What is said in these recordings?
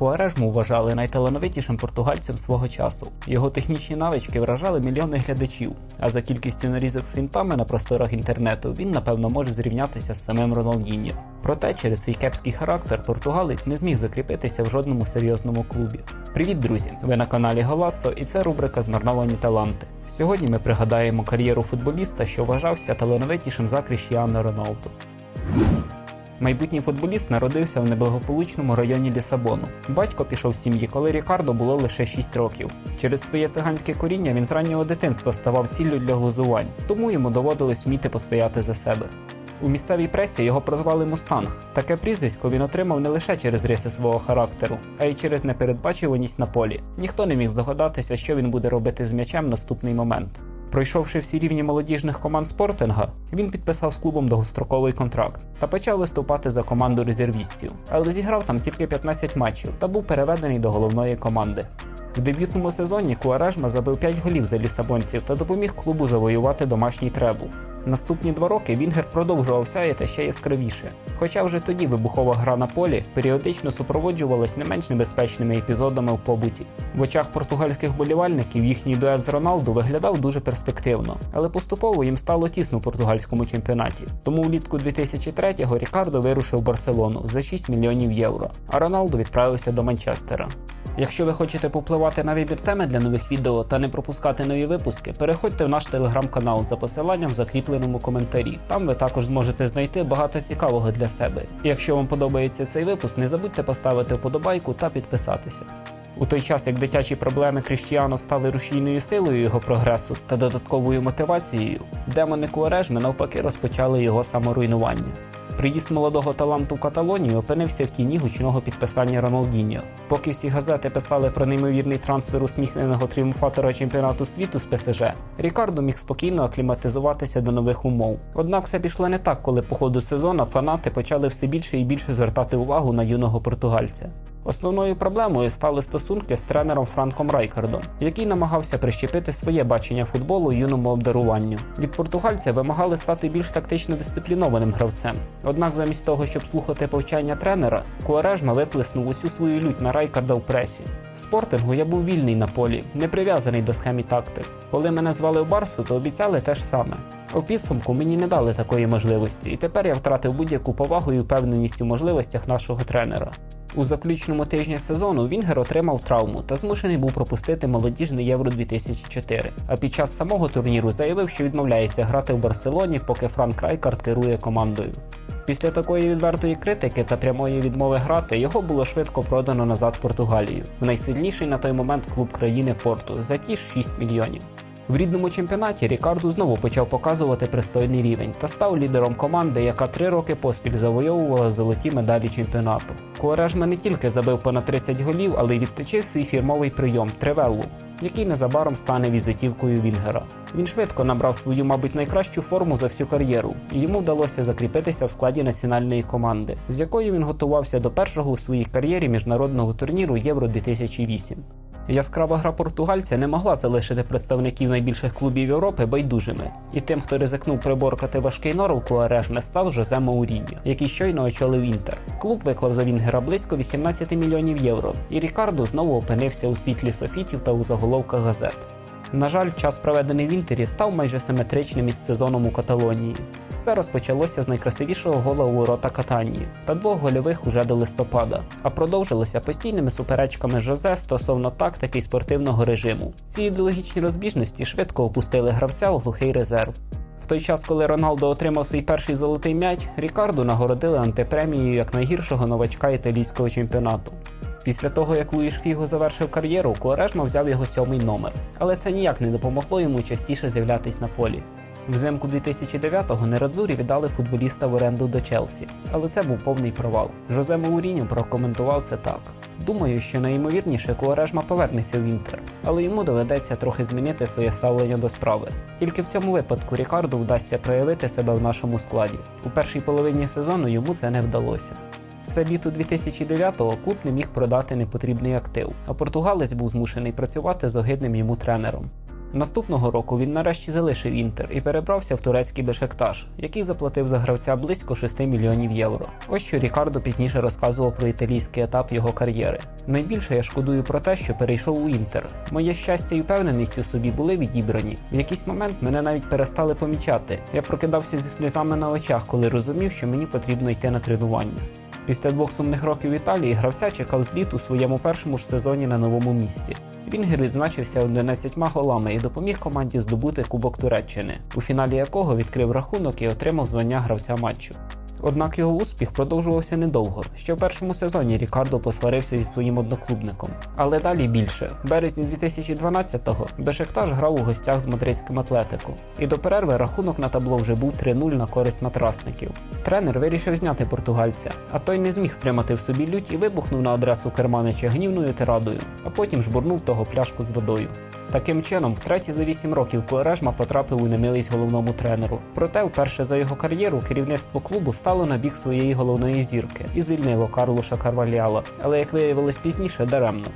Куарежму вважали найталановитішим португальцем свого часу. Його технічні навички вражали мільйони глядачів, а за кількістю нарізок з фінтами на просторах інтернету він, напевно, може зрівнятися з самим Роналдіньо. Проте через свій кепський характер португалець не зміг закріпитися в жодному серйозному клубі. Привіт, друзі! Ви на каналі Галасо і це рубрика Змарновані таланти. Сьогодні ми пригадаємо кар'єру футболіста, що вважався талановитішим за Кріштіано Роналду. Майбутній футболіст народився в неблагополучному районі Лісабону. Батько пішов з сім'ї, коли Рікардо було лише 6 років. Через своє циганське коріння він з раннього дитинства ставав ціллю для глузувань, тому йому доводилось вміти постояти за себе. У місцевій пресі його прозвали Мустанг. Таке прізвисько він отримав не лише через риси свого характеру, а й через непередбачуваність на полі. Ніхто не міг здогадатися, що він буде робити з м'ячем наступний момент. Пройшовши всі рівні молодіжних команд спортинга, він підписав з клубом довгостроковий контракт та почав виступати за команду резервістів, але зіграв там тільки 15 матчів та був переведений до головної команди. В дебютному сезоні Куаражма забив 5 голів за лісабонців та допоміг клубу завоювати домашній требл. Наступні два роки Вінгер продовжував сяяти ще яскравіше. Хоча вже тоді вибухова гра на полі періодично супроводжувалась не менш небезпечними епізодами в побуті. В очах португальських болівальників їхній дует з Роналду виглядав дуже перспективно, але поступово їм стало тісно в португальському чемпіонаті. Тому влітку 2003-го Рікардо вирушив в Барселону за 6 мільйонів євро, а Роналду відправився до Манчестера. Якщо ви хочете попливати на вибір теми для нових відео та не пропускати нові випуски, переходьте в наш телеграм-канал за посиланням в закріпленому коментарі. Там ви також зможете знайти багато цікавого для себе. Якщо вам подобається цей випуск, не забудьте поставити вподобайку та підписатися. У той час, як дитячі проблеми Кріштіано стали рушійною силою його прогресу та додатковою мотивацією, демони Куарежми навпаки розпочали його саморуйнування. Приїзд молодого таланту в Каталонію опинився в тіні гучного підписання Роналдіньо. Поки всі газети писали про неймовірний трансфер усміхненого тріумфатора чемпіонату світу з ПСЖ, Рікардо міг спокійно акліматизуватися до нових умов. Однак все пішло не так, коли по ходу сезону фанати почали все більше і більше звертати увагу на юного португальця. Основною проблемою стали стосунки з тренером Франком Райкардом, який намагався прищепити своє бачення футболу юному обдаруванню. Від португальця вимагали стати більш тактично дисциплінованим гравцем. Однак, замість того, щоб слухати повчання тренера, Куарежма виплеснув усю свою лють на Райкарда в пресі. В спортингу я був вільний на полі, не прив'язаний до схем і тактик. Коли мене звали в Барсу, то обіцяли те ж саме. У підсумку мені не дали такої можливості, і тепер я втратив будь-яку повагу і впевненість у можливостях нашого тренера. У заключному тижні сезону Вінгер отримав травму та змушений був пропустити молодіжне Євро 2004. А під час самого турніру заявив, що відмовляється грати в Барселоні, поки Франк Райкард керує командою. Після такої відвертої критики та прямої відмови грати його було швидко продано назад Португалію, в найсильніший на той момент клуб країни Порту за ті ж 6 мільйонів. В рідному чемпіонаті Рікарду знову почав показувати пристойний рівень та став лідером команди, яка три роки поспіль завойовувала золоті медалі чемпіонату. Куаражма не тільки забив понад 30 голів, але й відточив свій фірмовий прийом тревеллу, який незабаром стане візитівкою Вінгера. Він швидко набрав свою, мабуть, найкращу форму за всю кар'єру, і йому вдалося закріпитися в складі національної команди, з якою він готувався до першого у своїй кар'єрі міжнародного турніру Євро 2008. Яскрава гра португальця не могла залишити представників найбільших клубів Європи байдужими, і тим, хто ризикнув приборкати важкий норов Куарешме, став Жозе Мауріньо, який щойно очолив Інтер. Клуб виклав за Вінгера близько 18 мільйонів євро, і Рікардо знову опинився у світлі софітів та у заголовках газет. На жаль, час проведений в Інтері став майже симетричним із сезоном у Каталонії. Все розпочалося з найкрасивішого гола у ворота Катанії та двох гольових уже до листопада, а продовжилося постійними суперечками Жозе стосовно тактики і спортивного режиму. Ці ідеологічні розбіжності швидко опустили гравця у глухий резерв. В той час, коли Роналдо отримав свій перший золотий м'яч, Рікарду нагородили антипремією як найгіршого новачка італійського чемпіонату. Після того, як Луїш Фіго завершив кар'єру, Куарешма взяв його сьомий номер, але це ніяк не допомогло йому частіше з'являтись на полі. Взимку 2009-го Нерадзурі віддали футболіста в оренду до Челсі, але це був повний провал. Жозе Мауріньо прокоментував це так: думаю, що найімовірніше Куарешма повернеться в Інтер, але йому доведеться трохи змінити своє ставлення до справи. Тільки в цьому випадку Рікарду вдасться проявити себе в нашому складі. У першій половині сезону йому це не вдалося. Все літо 2009-го клуб не міг продати непотрібний актив, а португалець був змушений працювати з огидним йому тренером. Наступного року він нарешті залишив інтер і перебрався в турецький Бешектаж, який заплатив за гравця близько 6 мільйонів євро. Ось що Рікардо пізніше розказував про італійський етап його кар'єри. Найбільше я шкодую про те, що перейшов у інтер. Моє щастя і впевненість у собі були відібрані. В якийсь момент мене навіть перестали помічати. Я прокидався зі сльозами на очах, коли розумів, що мені потрібно йти на тренування. Після двох сумних років в Італії гравця чекав зліт у своєму першому ж сезоні на новому місці. Вінгер відзначився 11 голами і допоміг команді здобути Кубок Туреччини, у фіналі якого відкрив рахунок і отримав звання гравця матчу. Однак його успіх продовжувався недовго. Ще в першому сезоні Рікардо посварився зі своїм одноклубником. Але далі більше. В березні 2012-го Бешектаж грав у гостях з мадридським атлетико. І до перерви рахунок на табло вже був 3-0 на користь матрасників. Тренер вирішив зняти португальця, а той не зміг стримати в собі лють і вибухнув на адресу керманича гнівною тирадою, а потім жбурнув того пляшку з водою. Таким чином, втретє за 8 років Куарешма потрапив у немилість головному тренеру. Проте, вперше за його кар'єру керівництво клубу стало на бік своєї головної зірки і звільнило Карлуша Карваліала, але як виявилось пізніше, даремно.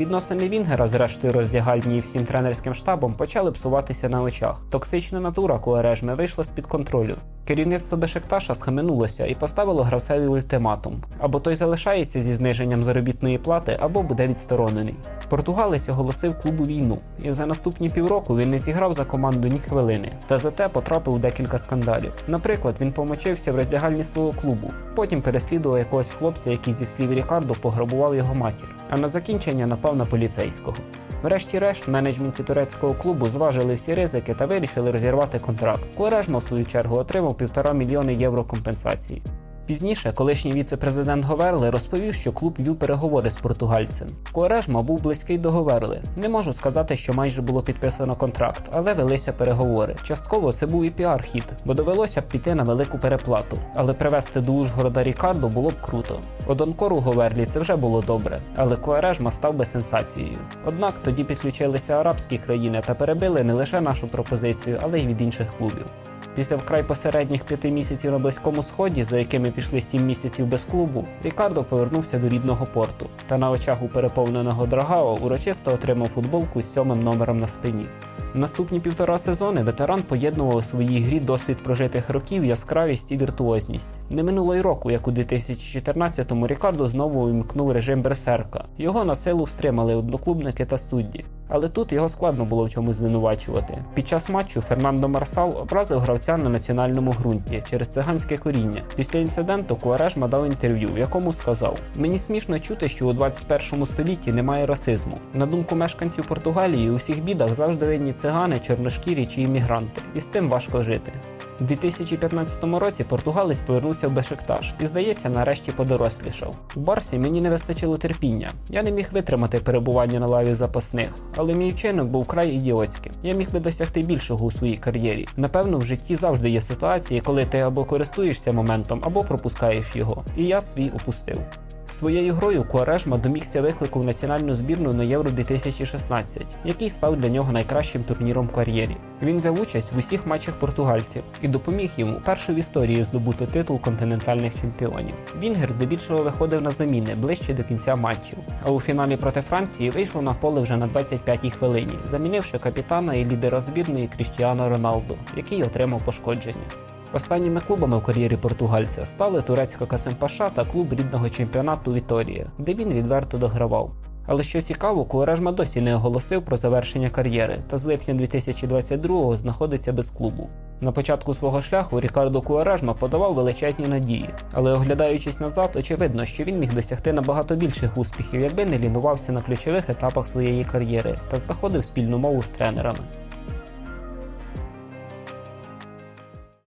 Відносини Вінгера з рештою роздягальні і всім тренерським штабом почали псуватися на очах. Токсична натура Куарежми вийшла з-під контролю. Керівництво Бешекташа схаменулося і поставило гравцеві ультиматум: або той залишається зі зниженням заробітної плати, або буде відсторонений. Португалець оголосив клубу війну, і за наступні півроку він не зіграв за команду ні хвилини, та зате потрапив у декілька скандалів. Наприклад, він помочився в роздягальні свого клубу, потім переслідував якогось хлопця, який зі слів Рікардо пограбував його матір, а на закінчення напав на поліцейського. Врешті-решт, менеджменті турецького клубу зважили всі ризики та вирішили розірвати контракт. Куарешма, в свою чергу, отримав півтора мільйони євро компенсації. Пізніше колишній віце-президент Говерли розповів, що клуб вів переговори з португальцем. Куарешма був близький до Говерли. Не можу сказати, що майже було підписано контракт, але велися переговори. Частково це був і піар-хід, бо довелося б піти на велику переплату. Але привезти до Ужгорода Рікардо було б круто. Одонкору Говерлі це вже було добре, але Куарешма став би сенсацією. Однак тоді підключилися арабські країни та перебили не лише нашу пропозицію, але й від інших клубів. Після вкрай посередніх п'яти місяців на Близькому Сході, за якими пішли сім місяців без клубу, Рікардо повернувся до рідного порту та на очах у переповненого Драгао урочисто отримав футболку з сьомим номером на спині. Наступні півтора сезони ветеран поєднував у своїй грі досвід прожитих років, яскравість і віртуозність. Не минуло й року, як у 2014-му Рікардо знову увімкнув режим берсерка. Його на силу стримали одноклубники та судді. Але тут його складно було в чому звинувачувати. Під час матчу Фернандо Марсал образив гравця на національному ґрунті через циганське коріння. Після інциденту Куарешма дав інтерв'ю, в якому сказав: Мені смішно чути, що у 21 столітті немає расизму. На думку мешканців Португалії, у всіх бідах завжди винні цигани, чорношкірі чи іммігранти, і з цим важко жити. У 2015 році португалець повернувся в Бешикташ і, здається, нарешті подорослішав. У Барсі мені не вистачило терпіння. Я не міг витримати перебування на лаві запасних, але мій вчинок був край ідіотським. Я міг би досягти більшого у своїй кар'єрі. Напевно, в житті завжди є ситуації, коли ти або користуєшся моментом, або пропускаєш його. І я свій опустив. Своєю грою Куарешма домігся виклику в національну збірну на Євро 2016, який став для нього найкращим турніром в кар'єрі. Він взяв участь в усіх матчах португальців і допоміг йому першу в історії здобути титул континентальних чемпіонів. Вінгер здебільшого виходив на заміни ближче до кінця матчів. А у фіналі проти Франції вийшов на поле вже на 25-й хвилині, замінивши капітана і лідера збірної Кріштіану Роналду, який отримав пошкодження. Останніми клубами в кар'єрі португальця стали турецька Касимпаша та клуб рідного чемпіонату Віторія, де він відверто догравав. Але що цікаво, Куаражма досі не оголосив про завершення кар'єри та з липня 2022-го знаходиться без клубу. На початку свого шляху Рікардо Куаражма подавав величезні надії, але оглядаючись назад, очевидно, що він міг досягти набагато більших успіхів, якби не лінувався на ключових етапах своєї кар'єри та знаходив спільну мову з тренерами.